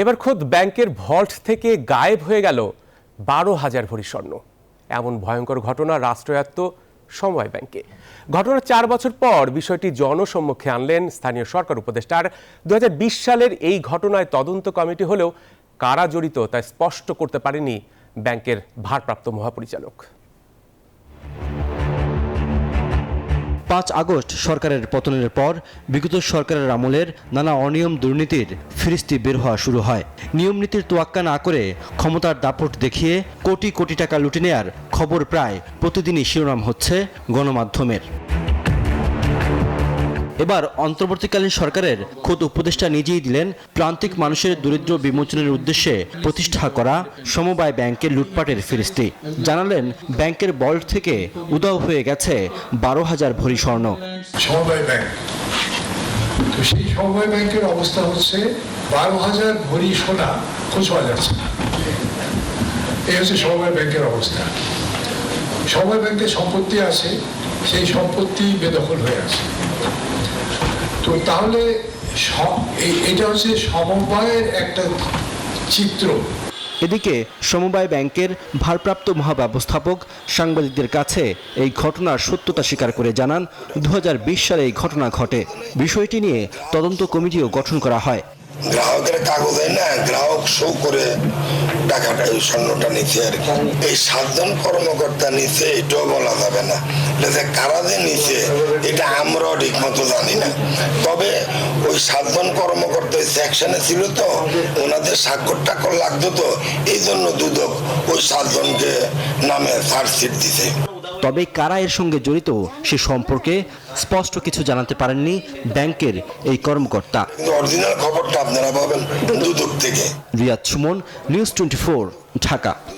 এবার খোদ ব্যাংকের ভল্ট থেকে গায়েব হয়ে গেল বারো হাজার ভরি স্বর্ণ। এমন ভয়ঙ্কর ঘটনা রাষ্ট্রায়ত্ত সময় ব্যাংকে। ঘটনার চার বছর পর বিষয়টি জনসম্মুখে আনলেন স্থানীয় সরকার উপদেষ্টার। দু হাজার বিশ সালের এই ঘটনায় তদন্ত কমিটি হলেও কারা জড়িত তা স্পষ্ট করতে পারেনি ব্যাংকের ভারপ্রাপ্ত মহাপরিচালক। পাঁচ আগস্ট সরকারের পতনের পর বিগত সরকারের আমলের নানা অনিয়ম দুর্নীতির ফিরিস্তি বের হওয়া শুরু হয়। নিয়ম নীতির তোয়াক্কা না করে ক্ষমতার দাপট দেখিয়ে কোটি কোটি টাকা লুটে নেয়ার খবর প্রায় প্রতিদিনই শিরোনাম হচ্ছে গণমাধ্যমের। এবার অন্তর্বর্তীকালীন সরকারের খোদ উপদেষ্টা নিজেই দিলেন প্রান্তিক মানুষের দরিদ্র বিমোচনের উদ্দেশ্যে প্রতিষ্ঠা করা সমবায় ব্যাংকের লুটপাটের ফিরিস্তি। জানালেন, ব্যাংকের বল্ট থেকে উদাও হয়ে গেছে বারো হাজার ভরি স্বর্ণ। সেই সমবায় ব্যাংকের অবস্থা হচ্ছে বারো হাজার ভরি সোনা খোঁজ পাওয়া যাচ্ছে না। এই হচ্ছে সমবায় ব্যাংকের অবস্থা। সমবায় ব্যাংকের সম্পত্তি আছে সেই সম্পত্তি বেদখল হয়ে আছে। তো তাহলে এটা হচ্ছে সমবায়ের একটা চিত্র। এদিকে সমবায় ব্যাংকের ভারপ্রাপ্ত মহাব্যবস্থাপক সাংবাদিকদের কাছে এই ঘটনার সত্যতা স্বীকার করে জানান দু সালে এই ঘটনা ঘটে। বিষয়টি নিয়ে তদন্ত কমিটিও গঠন করা হয়। গ্রাহকের কাগজে না গ্রাহক শো করে টাকাটা এই স্বর্ণটা নিচ্ছে আর কি। এই সাতজন কর্মকর্তা নিচ্ছে এটাও বলা যাবে না। যে কারা যে নিচ্ছে এটা আমরাও ঠিক মতো জানি না। তবে ওই সাতজন কর্মকর্তা সেকশনে ছিল তো ওনাদের স্বাক্ষর টাক্ষর লাগতো তো এই জন্য দুদক ওই সাতজনকে নামে চার্জশিট দিছে। তবে কারা এর সঙ্গে জড়িত সে সম্পর্কে স্পষ্ট কিছু জানাতে পারেননি ব্যাংকের এই কর্মকর্তা। কিন্তু অরিজিনাল খবরটা আপনারা পাবেন দুদক থেকে। Riyad Sumon news twenty Dhaka.